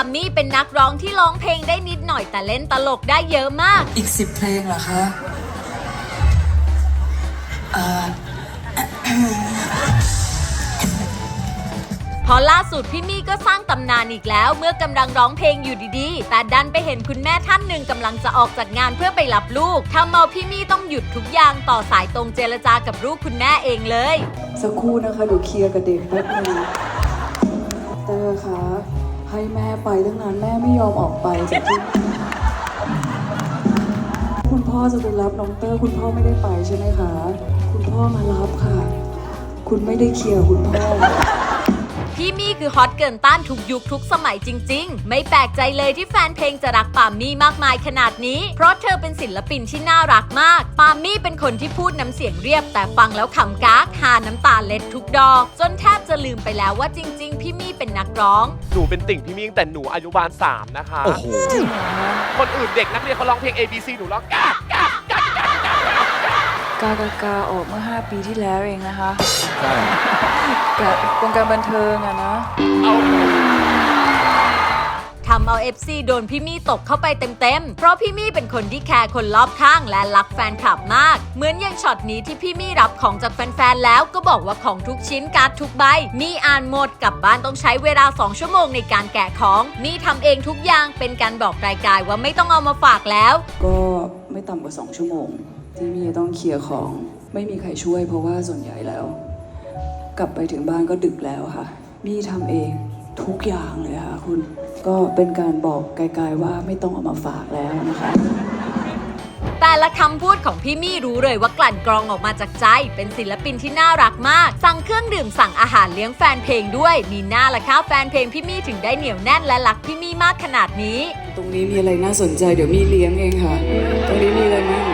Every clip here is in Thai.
ามมี่เป็นนักร้องที่ร้องเพลงได้นิดหน่อยแต่เล่นตลกได้เยอะมาก อีกสิบเพลงเหรอคะเอ่อเพอล่าสุดพี่มี่ก็สร้างตำนานอีกแล้ว เมื่อกำลังร้องเพลงอยู่ดีๆ แต่ดันไปเห็นคุณแม่ท่านหนึ่งกำลังจะออกจากงานเพื่อไปรับลูกทำเอาพี่มี่ต้องหยุดทุกอย่างต่อสายตรงเจรจากับลูกคุณแม่เองเลย สักครู่นะคะเดี๋ยวเคลียร์กับเด็กแป๊บนึงเตอร์คะ ให้แม่ไปตั้งนานแม่ไม่ยอมออกไปจากที่คุณพ่อจะไปรับน้องเตอร์คุณพ่อไม่ได้ไปใช่ไหมคะ คุณพ่อมารับค่ะ คุณไม่ได้เคลียร์คุณพ่อ พี่มี่คือฮอตเกินต้านทุกยุคทุกสมัยจริง ๆ ไม่แปลกใจเลยที่แฟนเพลงจะรักปามมี่มากมายขนาดนี้ เพราะเธอเป็นศิลปินที่น่ารักมาก ปามมี่เป็นคนที่พูดน้ำเสียงเรียบ แต่ฟังแล้วขำกากหาน้ำตาเล็ดทุกดอก จนแทบจะลืมไปแล้วว่าจริง ๆ พี่มี่เป็นนักร้อง หนูเป็นติ่งพี่มิ่งแต่หนูอายุบาลสามนะคะ โอ้โห คนอื่นเด็กนักเรียนเขาร้องเพลง A B C หนูร้องกาก กากกากากาออกเมื่อ 5 ปีที่แล้วเองนะคะใช่กับวงการบันเทิงอะนะเอาทำเอา FC โดนพี่มี่ตกเข้าไปเต็มๆ เพราะพี่มี่เป็นคนที่แคร์คนรอบข้างและรักแฟนคลับมาก เหมือนอย่างช็อตนี้ที่พี่มี่รับของจากแฟนๆ แล้วก็บอกว่าของทุกชิ้นการ์ดทุกใบ มีอ่านหมดกลับบ้านต้องใช้เวลา 2 ชั่วโมงในการแกะของ มีทำเองทุกอย่างเป็นการบอกไกลๆว่าไม่ต้องเอามาฝากแล้ว ก็ไม่ต่ำกว่า 2 ชั่วโมง ที่มีจะต้องเคลียร์ของไม่มีใครช่วย เพราะว่าส่วนใหญ่แล้ว กลับไปถึงบ้านก็ดึกแล้วค่ะ มีทำเองทุกอย่างเลยค่ะคุณ ก็เป็นการบอกไกลๆว่าไม่ต้องเอามาฝากแล้วนะคะ แต่ละคำพูดของพี่มี่รู้เลยว่ากลั่นกรองออกมาจากใจ เป็นศิลปินที่น่ารักมาก สั่งเครื่องดื่มสั่งอาหารเลี้ยงแฟนเพลงด้วย มีหน้าละค่ะแฟนเพลงพี่มี่ถึงได้เหนียวแน่นและรักพี่มี่มากขนาดนี้ ตรงนี้มีอะไรน่าสนใจเดี๋ยวมีเลี้ยงเองค่ะ ตรงนี้มีอะไรมั่ง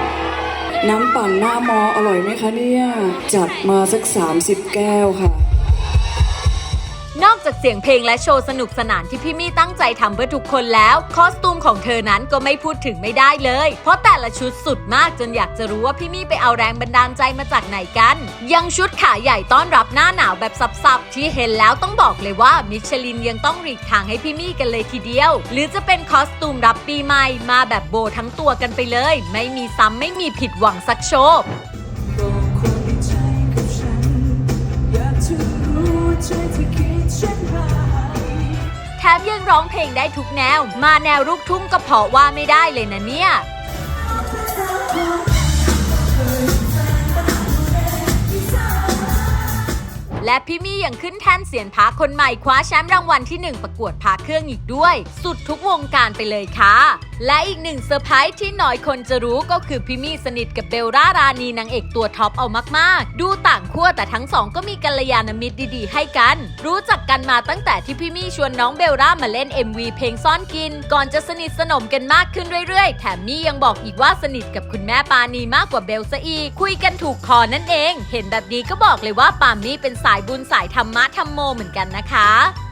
น้ำปั่นหน้ามออร่อยไหมคะเนี่ย จัดมาสัก 30 แก้วค่ะ จากเสียงเพลงและโชว์สนุกสนานที่พี่มี่ตั้งใจทำเพื่อทุกคนแล้ว คอสตูมของเธอนั้นก็ไม่พูดถึงไม่ได้เลย เพราะแต่ละชุดสุดมากจนอยากจะรู้ว่าพี่มี่ไปเอาแรงบันดาลใจมาจากไหนกัน ยังชุดขาใหญ่ต้อนรับหน้าหนาวแบบสับๆ ที่เห็นแล้วต้องบอกเลยว่ามิชลินยังต้องหลีกทางให้พี่มี่กันเลยทีเดียว หรือจะเป็นคอสตูมรับปีใหม่มาแบบโบทั้งตัวกันไปเลย ไม่มีซ้ำไม่มีผิดหวังสักโชว์บอกคนที่ใจกับฉันอยากจะรู้ใจที่คิด มยังร้องเพลงได้ทุกแนว มาแนวลูกทุ่งก็เพาะว่าไม่ได้เลยนะเนี่ย พี่มี่ยังขึ้นแท่นเสียนพาคนใหม่คว้าแชมป์รางวัลที่ 1 ประกวดพาเครื่องอีกด้วย สุดทุกวงการไปเลยค่ะ และอีกหนึ่งเซอร์ไพรส์ที่น้อยคนจะรู้ก็คือพี่มี่สนิทกับเบลล่ารานีนางเอกตัวท็อปเอามากๆ ดูต่างขั้วแต่ทั้งสองก็มีกัลยาณมิตรดีๆ ให้กัน รู้จักกันมาตั้งแต่ที่พี่มี่ชวนน้องเบลล่ามาเล่น MV เพลงซ่อนกิน ก่อนจะสนิทสนมกันมากขึ้นเรื่อยๆ แถมมี่ยังบอกอีกว่าสนิทกับคุณแม่ปานีมากกว่าเบลซะอีกคุยกันถูกคอนั่นเอง เห็นแบบนี้ก็บอกเลยว่าปามี่เป็นสายบุญสายธรรมะธรรมโมเหมือนกันนะคะ